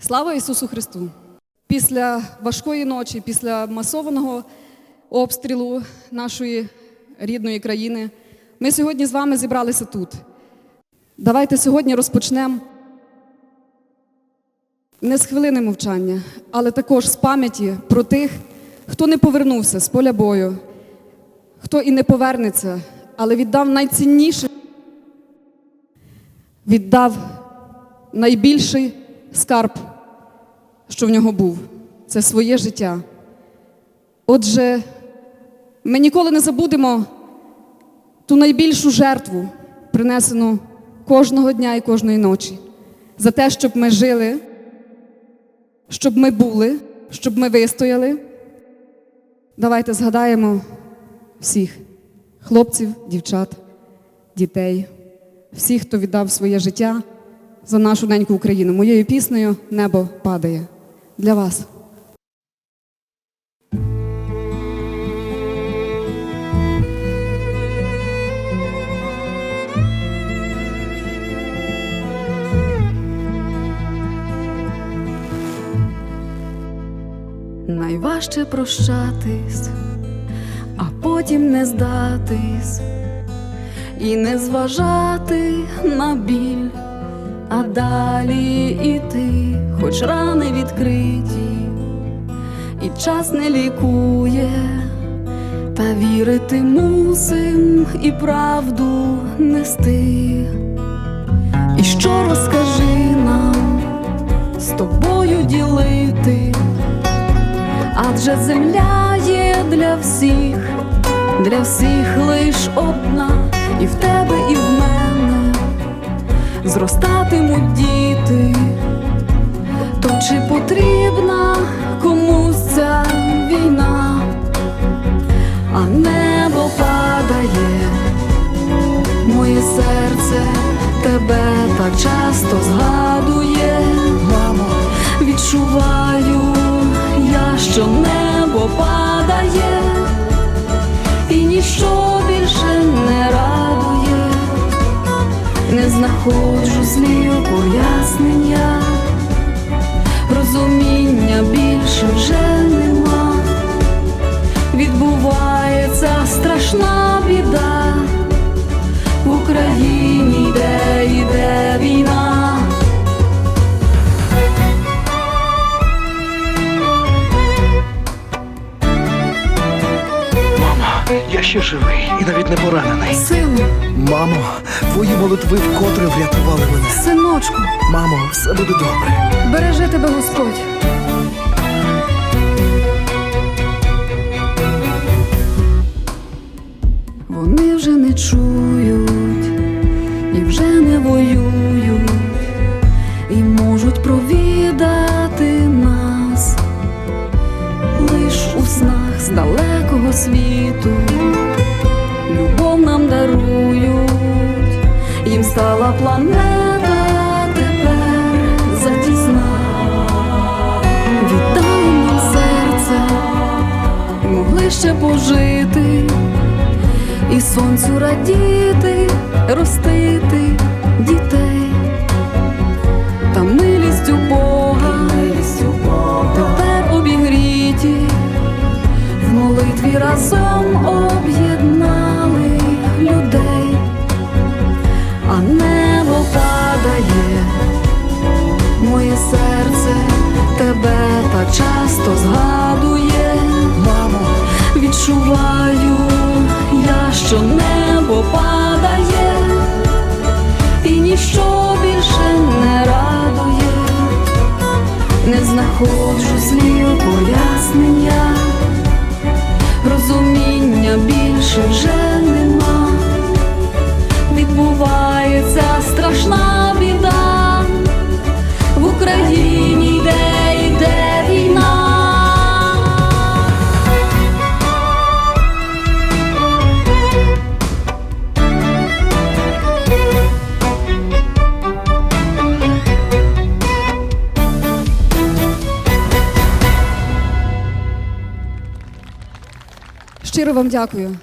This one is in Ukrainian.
Слава Ісусу Христу! Після важкої ночі, після масованого обстрілу нашої рідної країни, ми сьогодні з вами зібралися тут. Давайте сьогодні розпочнемо не з хвилини мовчання, але також з пам'яті про тих, хто не повернувся з поля бою, хто і не повернеться, але віддав найцінніше, віддав найбільший скарб, що в нього був це своє життя. Отже, ми ніколи не забудемо ту найбільшу жертву, принесену кожного дня і кожної ночі, за те, щоб ми жили, щоб ми були, щоб ми вистояли. Давайте згадаємо всіх хлопців, дівчат, дітей, всіх, хто віддав своє життя за нашу неньку Україну. Моєю піснею Небо падає для вас. Найважче прощатись, а потім не здатись і не зважати на біль, а далі іти, хоч рани відкриті, і час не лікує, та вірити мусим і правду нести. І що розкажи нам з тобою ділити? Адже земля є для всіх, для всіх лиш одна, і в тебе, і в мене зростатимуть діти, то чи потрібна комусь ця війна, а небо падає, моє серце тебе так часто згадує, мамо, відчуваю я, що небо падає, і ніщо більше не радує, не знаходжу слів пояснення, розуміння більше вже нема, відбувається страшна біда, в Україні ще живий і навіть не поранений. Сину, Мамо, твої молитви вкотре врятували мене. синочку, Мамо, все буде добре. бережи тебе Господь. Вони вже не чують і вже не воюють, і можуть провідати нас лиш у снах з далекого світу. Планета тепер затісна, віддали нам серце, могли ще пожити, і сонцю радіти, ростити дітей, та милістю Бога, тепер обігріті, в молитві разом не знаходжу слів пояснення, розуміння більше вже нема, відбувається страшна Щиро вам дякую.